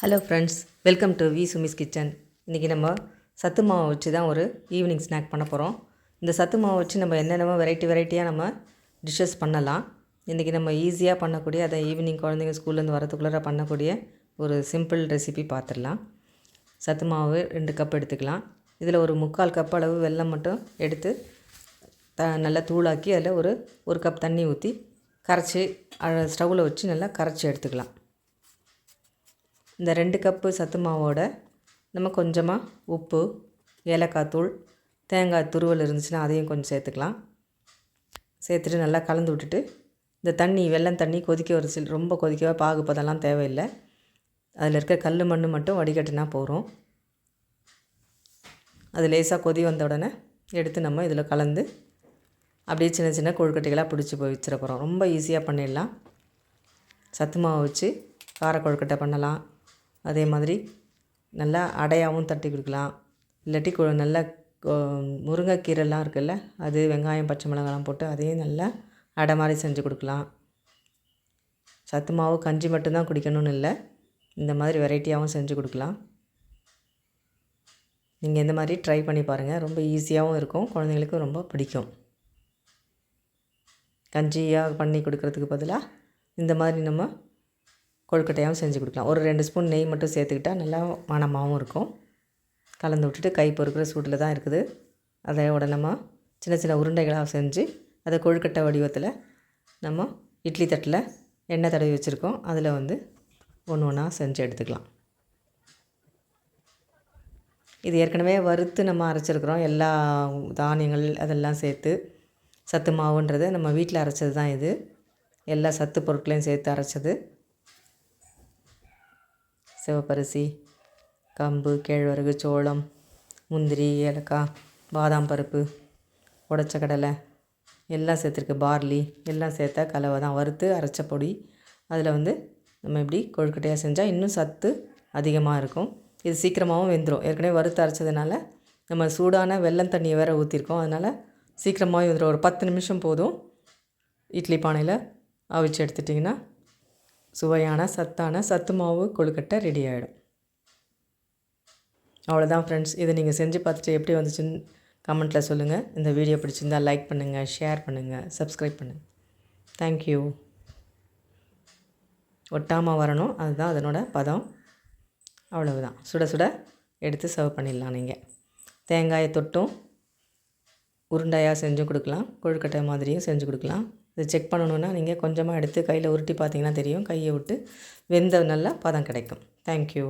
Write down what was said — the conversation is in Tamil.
Hello friends welcome to V Sumi's kitchen இன்றைக்கி நம்ம சத்து மாவை வச்சு தான் ஒரு ஈவினிங் ஸ்நாக் பண்ண போகிறோம் இந்த சத்து மாவை வச்சு நம்ம என்னென்னமோ வெரைட்டி வெரைட்டியாக நம்ம டிஷ்ஷஸ் பண்ணலாம். இன்றைக்கி நம்ம ஈஸியாக பண்ணக்கூடிய அதை ஈவினிங் குழந்தைங்க ஸ்கூல்லேருந்து வரதுக்குள்ளார பண்ணக்கூடிய ஒரு சிம்பிள் ரெசிபி பார்த்துடலாம் சத்து மாவு ரெண்டு கப் எடுத்துக்கலாம். இதில் ஒரு முக்கால் கப் அளவு வெல்லம் மட்டும் எடுத்து த நல்லா தூளாக்கி அதில் ஒரு ஒரு கப் தண்ணி ஊற்றி கரைச்சி ஸ்டவ்வில் வச்சு நல்லா கரைச்சி எடுத்துக்கலாம். இந்த ரெண்டு கப்பு சத்து மாவோட நம்ம கொஞ்சமாக உப்பு ஏலக்காய் தூள் தேங்காய் துருவல் இருந்துச்சுன்னா அதையும் கொஞ்சம் சேர்த்துக்கலாம். சேர்த்துட்டு நல்லா கலந்து விட்டுட்டு இந்த தண்ணி வெள்ளம் தண்ணி கொதிக்க ஒரு சில ரொம்ப கொதிக்க பாகுப்பதெல்லாம் தேவையில்லை. அதில் இருக்க கல் மண் மட்டும் வடிகட்டினா போகிறோம் அது லேசாக கொதி வந்த உடனே எடுத்து நம்ம இதில் கலந்து அப்படியே சின்ன சின்ன கொழுக்கட்டைகளாக பிடிச்சி போய் வச்சிட போகிறோம் ரொம்ப ஈஸியாக பண்ணிடலாம். சத்து மாவு வச்சு கார கொழுக்கட்டை பண்ணலாம். அதே மாதிரி நல்லா அடையாகவும் தட்டி கொடுக்கலாம். இல்லாட்டி கு நல்லா முருங்கைக்கீரைலாம் இருக்குல்ல அது வெங்காயம் பச்சை மிளகாலாம் போட்டு அதையும் நல்லா அடை மாதிரி செஞ்சு கொடுக்கலாம். சத்து மாவு கஞ்சி மட்டும்தான் குடிக்கணும்னு இல்லை. இந்த மாதிரி வெரைட்டியாகவும் செஞ்சு கொடுக்கலாம். நீங்கள் இந்த மாதிரி ட்ரை பண்ணி பாருங்கள் ரொம்ப ஈஸியாகவும் இருக்கும். குழந்தைங்களுக்கும் ரொம்ப பிடிக்கும். கஞ்சியாக பண்ணி கொடுக்குறதுக்கு பதிலாக இந்த மாதிரி நம்ம கொழுக்கட்டையாகவும் செஞ்சு கொடுக்கலாம். ஒரு ரெண்டு ஸ்பூன் நெய் மட்டும் சேர்த்துக்கிட்டால் நல்லா மணமாகவும் இருக்கும். கலந்து விட்டுட்டு கை பொறுக்கிற சூட்டில் தான் இருக்குது. அதை நம்ம சின்ன சின்ன உருண்டைகளாக செஞ்சு அதை கொழுக்கட்டை வடிவத்தில் நம்ம இட்லி தட்டில் எண்ணெய் தடவி வச்சுருக்கோம். அதில் வந்து ஒன்று ஒன்றா செஞ்சு எடுத்துக்கலாம். இது ஏற்கனவே வறுத்து நம்ம அரைச்சிருக்கிறோம். எல்லா தானியங்கள் அதெல்லாம் சேர்த்து சத்து மாவுன்றது நம்ம வீட்டில் அரைச்சது தான் இது. எல்லா சத்து பொருட்களையும் சேர்த்து அரைச்சது. சிவப்பரிசி கம்பு கேழ்வரகு சோளம் முந்திரி ஏலக்காய் பாதாம் பருப்பு உடச்ச கடலை எல்லாம் சேர்த்துருக்கு. பார்லி எல்லாம் சேர்த்தா கலவை தான். வறுத்து அரைச்ச பொடி. அதில் வந்து நம்ம இப்படி கொழுக்கட்டையாக செஞ்சால் இன்னும் சத்து அதிகமாக இருக்கும். இது சீக்கிரமாகவும் வெந்துடும் ஏற்கனவே வறுத்து அரைச்சதுனால நம்ம சூடான வெள்ளம் தண்ணியை வேறு ஊற்றிருக்கோம் அதனால் சீக்கிரமாகவே வந்துடும் ஒரு பத்து நிமிஷம் போதும். இட்லி பானையில் அவிச்சு எடுத்துட்டிங்கன்னா சுவையான சத்தான சத்து மாவு கொழுக்கட்டை ரெடி ஆகிடும் அவ்வளோதான் ஃப்ரெண்ட்ஸ் இதை நீங்கள் செஞ்சு பார்த்துட்டு எப்படி வந்துச்சுன்னு கமெண்ட்டில் சொல்லுங்கள் இந்த வீடியோ பிடிச்சிருந்தால் லைக் பண்ணுங்கள் ஷேர் பண்ணுங்கள் சப்ஸ்கிரைப் பண்ணுங்கள் தேங்க்யூ ஒட்டாமல் வரணும். அதுதான் அதனோட பதம். அவ்வளவுதான். சுட சுட எடுத்து சர்வ் பண்ணிடலாம் நீங்கள் தேங்காயை தொட்டும் உருண்டையாக செஞ்சும் கொடுக்கலாம் கொழுக்கட்டை மாதிரியும் செஞ்சு கொடுக்கலாம். இதை செக் பண்ணணுன்னா நீங்கள் கொஞ்சமாக எடுத்து கையில் உருட்டி பார்த்தீங்கன்னா தெரியும். கையை விட்டு வெந்த நல்லா பதம் கிடைக்கும். தேங்க்யூ